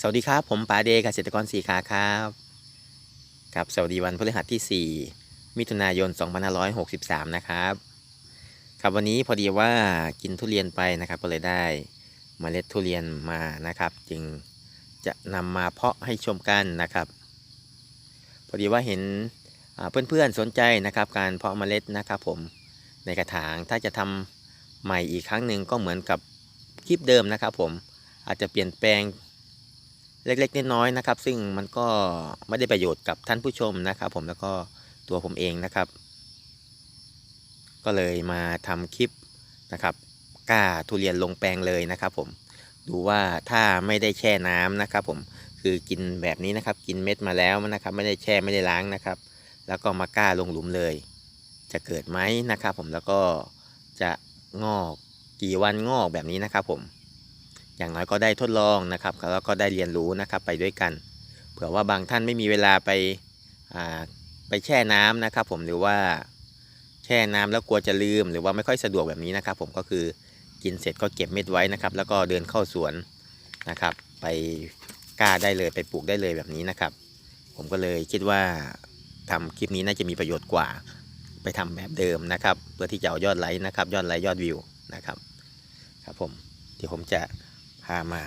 สวัสดีครับ ผมป๋าเดเกษตรกรสีขาครับครับสวัสดีวันพฤหัสที่ 4 มิถุนายน 2563 นะครับครับวันนี้พอดีว่ากินทุเรียนไปนะครับ ก็เลยได้เมล็ดทุเรียนมานะครับ จึงจะนำมาเพาะให้ชมกันนะครับ พอดีว่าเห็นอ่าเพื่อนๆสนใจนะครับ การเพาะเมล็ดนะครับผมในกระถางถ้าจะทำใหม่อีกครั้งหนึ่งก็เหมือนกับคลิปเดิมนะครับ ผมอาจจะเปลี่ยนแปลง เล็กๆน้อยๆนะครับ ซึ่งมันก็ไม่ได้ประโยชน์กับท่านผู้ชมนะครับ ผมแล้วก็ตัวผมเองนะครับ ก็เลยมาทำคลิปนะครับกล้าทุเรียนลงแปลงเลยนะครับ ผมดูว่าถ้าไม่ได้แช่น้ำนะครับ ผมคือกินแบบนี้นะครับ กินเม็ดมาแล้วนะครับ ไม่ได้แช่ไม่ได้ล้างนะครับ แล้วก็มากล้าลงหลุมเลย จะเกิดไหมนะครับ ผมแล้วก็จะงอกกี่วันงอกแบบนี้นะครับ ผม อย่างน้อยก็ได้ทดลองนะครับแล้วก็ได้เรียนรู้นะครับไปด้วยกัน เผื่อว่าบางท่านไม่มีเวลาไปาไปแช่น้ำนะครับ ผมหรือว่าแช่น้ำแล้วกลัวจะลืม หรือว่าไม่ค่อยสะดวกแบบนี้นะครับ ผมก็คือกินเสร็จก็เก็บเม็ดไว้นะครับ แล้วก็เดินเข้าสวนนะครับ ไปกล้าได้เลยไปปลูกได้เลยแบบนี้นะครับ ผมก็เลยคิดว่าทำคลิปนี้น่าจะมีประโยชน์กว่า ไปทำแบบเดิมนะครับ เพื่อที่จะเอายอดไลค์นะครับ ยอดไลค์ยอดวิวนะครับ ครับผมเดี๋ยวผมจะ พามา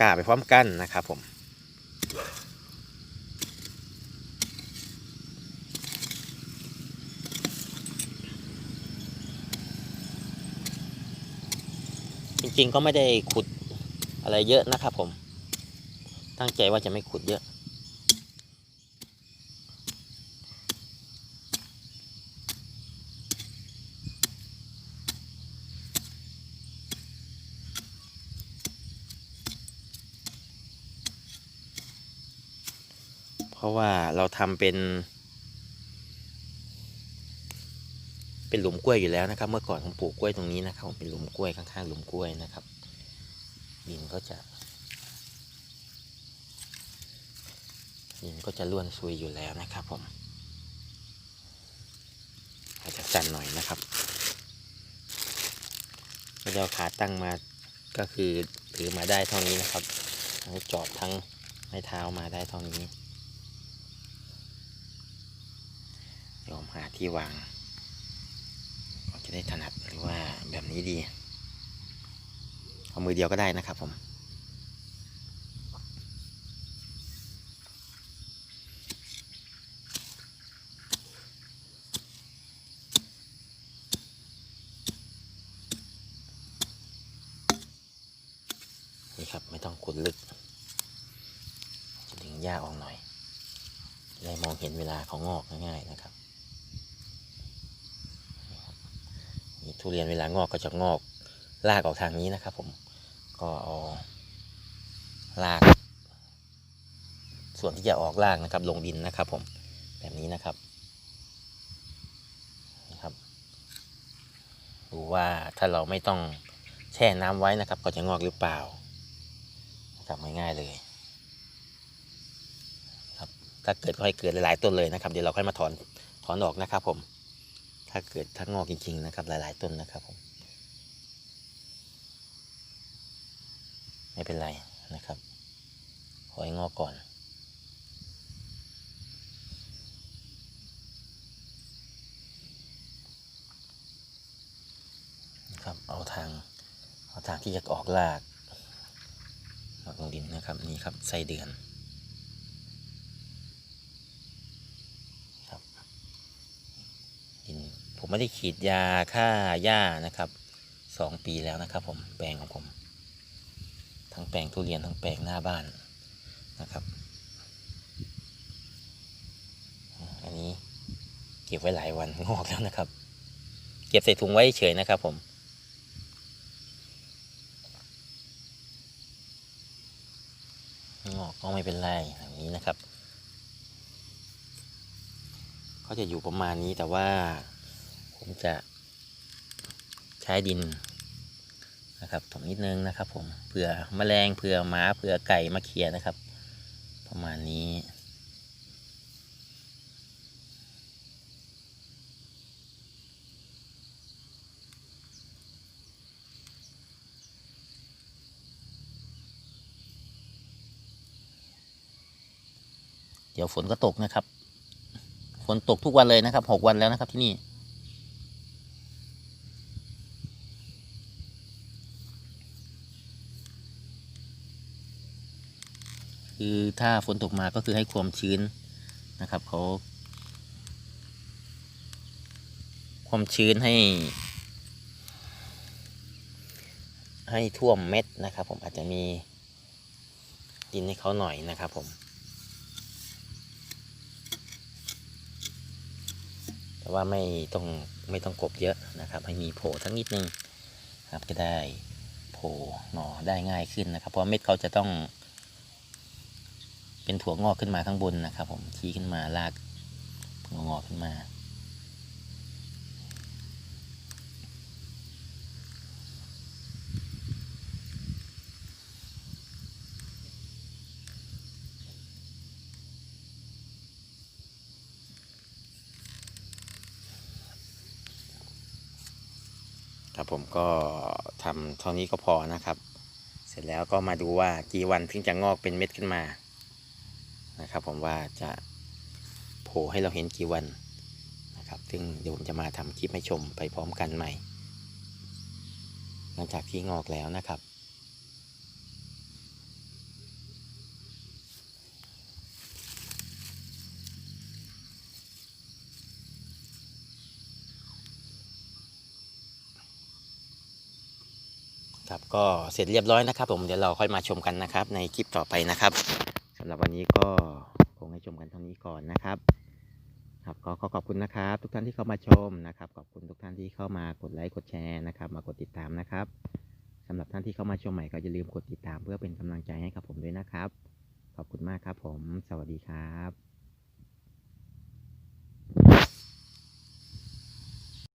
กล้าไปพร้อมกันนะครับผมจริงๆก็ไม่ได้ขุดอะไรเยอะนะครับผม ตั้งใจว่าจะไม่ขุดเยอะ ราะว่าเราทำเป็น เป็นหลุมกล้วยอยู่แล้วนะครับ เมื่อก่อนผมปลูกกล้วยตรงนี้นะครับผมเป็นหลุมกล้วยข้างๆหลุมกล้วยนะครับดินก็จะดินก็จะล้วนซุยอยู่แล้วนะครับผมอาจจะสั่นหน่อยนะครับเราขาตั้งมาก็คือถือมาได้เท่านี้นะครับทั้งจอบทั้งไม้เท้ามาได้เท่านี้ ยวผมหาที่วางก็จะได้ถนัดหรือว่าแบบนี้ดี เอามือเดียวก็ได้นะครับผมนี่ครับไม่ต้องขุดลึก จะดึงหญ้าออกหน่อยได้มองเห็นเวลาเขางอกง่ายๆนะครับนี่ ทุเรียนเวลางอกก็จะงอกลากออกทางนี้นะครับผมก็เอาลาก ส่วนที่จะออกลากนะครับ ลงดินนะครับ ผมแบบนี้นะครับนะครับดูว่าถ้าเราไม่ต้องแช่น้ำไว้นะครับ ก็จะงอกหรือเปล่านะครับง่ายๆเลยครับถ้าเกิดก็ให้เกิดหลายๆต้นเลยนะครับ เดี๋ยวเราค่อยมาถอนถอนออกนะครับผม ถ้าเกิดถ้างอกจริงๆนะครับหลาย ๆ ต้นนะครับผมไม่เป็นไรนะครับขอให้งอกก่อนนะครับเอาทางเอาทางที่จะออกรากออกลงดินนะครับนี่ครับไส้เดือน ดิน ผมไม่ได้ขีดยาฆ่าหญ้านะครับสองปีแล้วนะครับ ผมแปลงของผม ทั้งแปลงทุเรียนทั้งแปลงหน้าบ้านนะครับ อันนี้เก็บไว้หลายวันงอกแล้วนะครับ เก็บใส่ถุงไว้เฉยนะครับ ผมงอกก็ไม่เป็นไรอย่างนี้นะครับ ก็จะอยู่ประมาณนี้แต่ว่า ผมจะใช้ดินนะครับถมนิดนึงนะครับ ผมเผื่อแมลงเผื่อหมาเผื่อไก่มาเคียนะครับ ประมาณนี้เดี๋ยวฝนก็ตกนะครับ ฝนตกทุกวันเลยนะครับหกวันแล้วนะครับที่นี่ คือถ้าฝนตกมาก็คือให้ความชื้นนะครับเขาความชื้นให้ ให้ท่วมเม็ดนะครับผมอาจจะมีดินให้เขาหน่อยนะครับผม แต่ว่าไม่ต้องไม่ต้องกบเยอะนะครับ ให้มีโผล่ทั้งนิดนึงครับจะได้โผล่หน่อได้ง่ายขึ้นนะครับ เพราะเม็ดเขาจะต้อง เป็นถั่วงอกขึ้นมาข้างบนนะครับผมชี้ขึ้นมาลากงอกขึ้นมา ครับผมก็ทำเท่านี้ก็พอนะครับ เสร็จแล้วก็มาดูว่ากี่วันถึงจะงอกเป็นเม็ดขึ้นมา นะครับ ผมว่าจะโผล่ให้เราเห็นกี่วันนะครับ ซึ่งเดี๋ยวผมจะมาทำคลิปให้ชมไปพร้อมกันใหม่ หลังจากที่งอกแล้วนะครับ ครับก็เสร็จเรียบร้อยนะครับ ผมเดี๋ยวเราค่อยมาชมกันนะครับ ในคลิปต่อไปนะครับำหรับวันนี้ก็คงให้ชมกันเท่านี้ก่อนนะครับ ครับก็ขอขอบคุณนะครับ ทุกท่านที่เข้ามาชมนะครับ ขอบคุณทุกท่านที่เข้ามากดไลค์กดแชร์นะครับ มากดติดตามนะครับสำหรับท่านที่เข้ามาชมใหม่ก็อย่าลืมกดติดตามเพื่อเป็นกำลังใจให้กับผมด้วยนะครับ ขอบคุณมากครับผม สวัสดีครับ